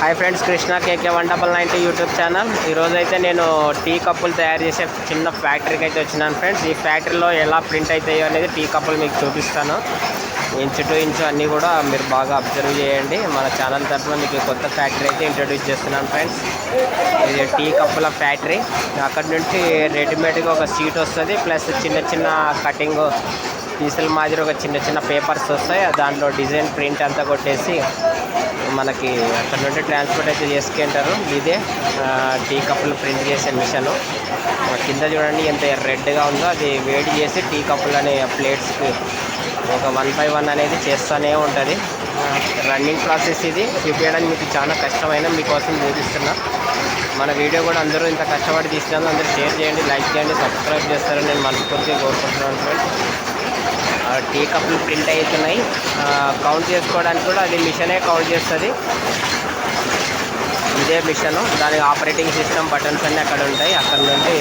Hi friends Krishna KK one double ninety YouTube channel. ఈరోజు అయితే నేను టీ కప్పులు తయారు చేసే చిన్న ఫ్యాక్టరీకి అయితే వచ్చినాను ఫ్రెండ్స్. ఈ ఫ్యాక్టరీలో ఎలా ప్రింట్ అవుతాయో అనేది టీ కప్పులు మీకు చూపిస్తాను. ఇంచు టు ఇంచు అన్నీ కూడా మీరు బాగా అబ్జర్వ్ చేయండి. మన ఛానల్ తరఫున మీకు కొత్త ఫ్యాక్టరీ అయితే ఇంట్రడ్యూస్ చేస్తున్నాను ఫ్రెండ్స్. ఇది టీ కప్పుల ఫ్యాక్టరీ. అక్కడ నుంచి రెడీమేడ్గా ఒక సీట్ వస్తుంది. ప్లస్ చిన్న చిన్న కటింగ్ పీసుల మాదిరి ఒక చిన్న చిన్న పేపర్స్ వస్తాయి. దాంట్లో డిజైన్ ప్రింట్ అంతా కొట్టేసి మనకి అక్కడ నుండి ట్రాన్స్పోర్ట్ అయితే చేసుకుంటారు ఇదే టీ కప్పులు ప్రింట్ చేసే మిషన్. కింద చూడండి ఎంత రెడ్గా ఉందో. అది వేడి చేసి టీ కప్పులు అనే ప్లేట్స్కి ఒక వన్ బై వన్ అనేది చేస్తూనే ఉంటుంది. రన్నింగ్ ప్రాసెస్ ఇది. చూపించడానికి మీకు చాలా కష్టమైన మీకోసం చూపిస్తున్నా. మన వీడియో కూడా అందరూ ఇంత కష్టపడి తీసినందుకు అందరూ షేర్ చేయండి లైక్ చేయండి సబ్స్క్రైబ్ చేస్తారని నేను మనస్ఫూర్తిగా కోరుకుంటున్నాను. ఫ్రెండ్స్ టీ కప్పులు ప్రింట్ అవుతున్నాయి. కౌంట్ చేసుకోవడానికి కూడా అది మిషనే కౌంట్ చేస్తుంది. ఇదే మిషన్. దాని ఆపరేటింగ్ సిస్టమ్ బటన్స్ అన్నీ అక్కడ ఉంటాయి. అక్కడ నుండి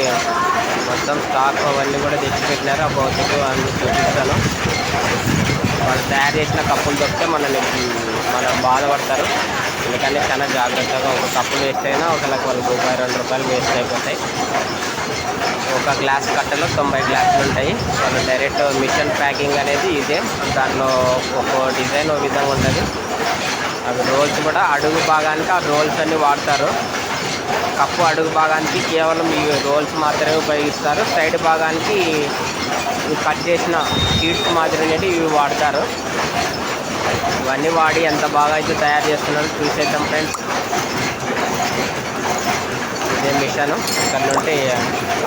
మొత్తం స్టాక్ అవన్నీ కూడా తెచ్చిపెట్టినారు. ఆ భౌతిక అన్ని చూపిస్తాను. వాళ్ళు తయారు చేసిన కప్పులు దొరికితే మనల్ని మనం బాధపడతారు. ఎందుకంటే చాలా జాగ్రత్తగా ఒక కప్పు వేస్ట్ అయినా ఒకళ్ళకి వాళ్ళకి రూపాయలు రెండు రూపాయలు వేస్ట్ అయిపోతాయి. ఒక గ్లాస్ కట్టలో తొంభై గ్లాసులు ఉంటాయి. వాళ్ళు డైరెక్ట్ మిషన్ ప్యాకింగ్ అనేది ఇదే. దాంట్లో ఒక్కో డిజైన్ ఒక విధంగా ఉంటుంది. అవి రోల్స్ కూడా అడుగు భాగానికి ఆ రోల్స్ అన్ని వాడతారు. కప్పు అడుగు భాగానికి కేవలం ఈ రోల్స్ మాత్రమే ఉపయోగిస్తారు. సైడ్ భాగానికి కట్ చేసిన షీట్స్ మాత్రమే ఇవి వాడతారు. ఇవన్నీ వాడి ఎంత బాగా అయితే తయారు చేస్తున్నారో చూసేద్దాం ఫ్రెండ్స్. ఇదే మిషన్. ఇక్కడ నుండి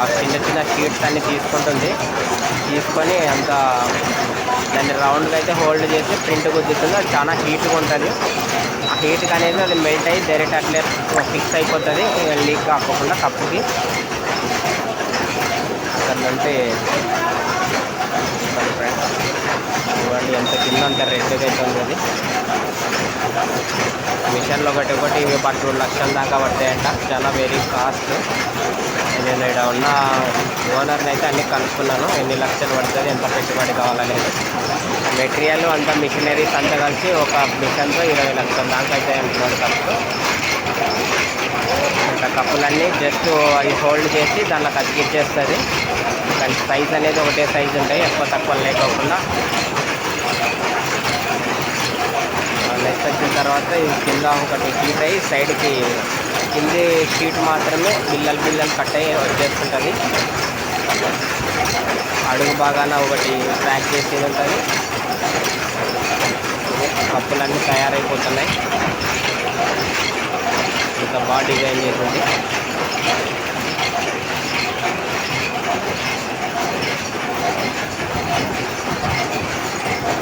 ఆ చిన్న షీట్స్ అన్నీ తీసుకుంటుంది. తీసుకొని అంత దాన్ని రౌండ్గా అయితే హోల్డ్ చేసి ప్రింట్ గుద్దుతుంది. అది చాలా హీట్గా ఉంటుంది. ఆ హీట్గా అనేది అది మెల్ట్ అయ్యి డైరెక్ట్ అట్లే ఫిక్స్ అయిపోతుంది. లీక్ కాకుండా కప్పుకి. అంటే నుండి చూడండి ఎంత కింద అంత రెడ్గా అయితే ఉంది మిషన్లు మిషన్లో ఒకటి ఒకటి ఇవి పట్టు లక్షల దాకా పడతాయంట. చాలా వెరీ కాస్ట్ నేను ఇక్కడ ఉన్న ఓనర్ని అయితే అన్ని కనుక్కున్నాను. ఎన్ని లక్షలు పడుతుంది ఎంత పెట్టుబడి కావాలనేది. మెటీరియల్ అంత మిషనరీస్ అంతా కలిసి ఒక మిషన్తో ఇరవై లక్షల దాకా అయితే అంటున్నాడు ఖర్చు ఇంకా కప్పులన్నీ జస్ట్ అవి హోల్డ్ చేసి దాంట్లో కతికిచ్చేస్తుంది దాని సైజ్ అనేది ఒకటే సైజ్ ఉంటాయి ఎక్కువ తక్కువ లేకోకుండా. నెక్స్ట్ వచ్చిన తర్వాత ఇది కింద ఒకటి హీట్ అయ్యి సైడ్కి కింది షీట్ మాత్రమే బిల్లలు బిల్లలు కట్ అయ్యి వచ్చేస్తుంటుంది అడుగు బాగాన ఒకటి ప్యాక్ చేసేది ఉంటుంది. కప్పులన్నీ తయారైపోతున్నాయి. ఇంత బాగా డిజైన్ చేసింది.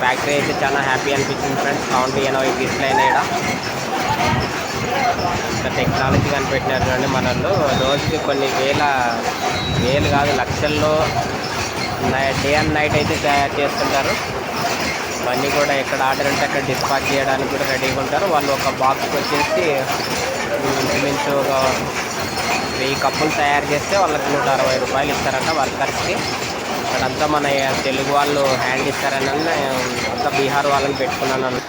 ఫ్యాక్టరీ అయితే చాలా హ్యాపీ అనిపించింది ఫ్రెండ్స్ కౌంటీ ఎనభై పీసులు అయినాయి ఈడ. టెక్నాలజీ కనిపెట్టినారు కానీ మనల్లో. రోజుకి కొన్ని వేల వేలు కాదు లక్షల్లో డే అండ్ నైట్ అయితే తయారు చేస్తుంటారు. అవన్నీ కూడా ఎక్కడ ఆర్డర్ ఉంటే అక్కడ డిస్పాచ్ చేయడానికి కూడా రెడీగా ఉంటారు. వాళ్ళు ఒక బాక్స్కి వచ్చేసి ఇంచుమించు ఒక వెయ్యి కప్పులు తయారు చేస్తే వాళ్ళకి నూట అరవై రూపాయలు ఇస్తారంట వర్కర్స్కి అక్కడంతా మన తెలుగు వాళ్ళు హ్యాండ్ ఇస్తారని అంతా బీహార్ వాళ్ళని పెట్టుకున్నాను.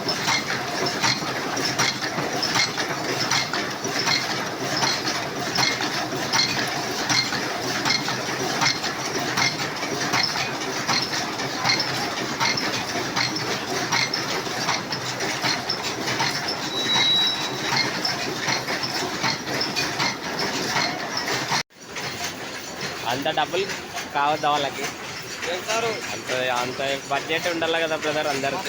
అంత డబ్బులు కావద్దా వాళ్ళకి? అంత అంత బడ్జెట్ ఉండాలి కదా బ్రదర్ అందరికి.